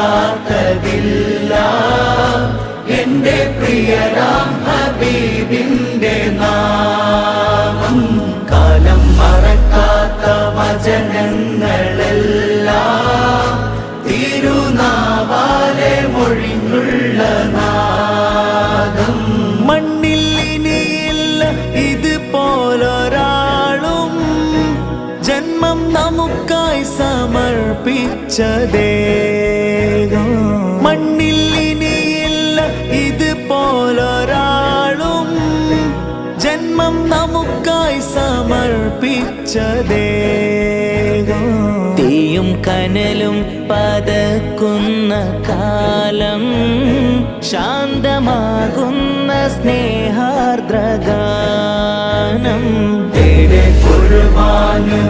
കേൾക്കാത്തതില്ല എന്റെ പ്രിയരാം ഹബീബിന്റെ നാമം കാലം മറക്കാത്ത വചനങ്ങളെല്ലാം തിരുനാവാലെ മൊഴിഞ്ഞുള്ള നാദം. മണ്ണിൽ ഇതുപോലൊരാളും ജന്മം നമുക്കായി സമർപ്പിച്ചതേകം ജന്മം നമുക്കായി സമർപ്പിച്ചതേകം തീയും കനലും പതക്കുന്ന കാലം ശാന്തമാകുന്ന സ്നേഹാർദ്രഗാനം. കുർബാനും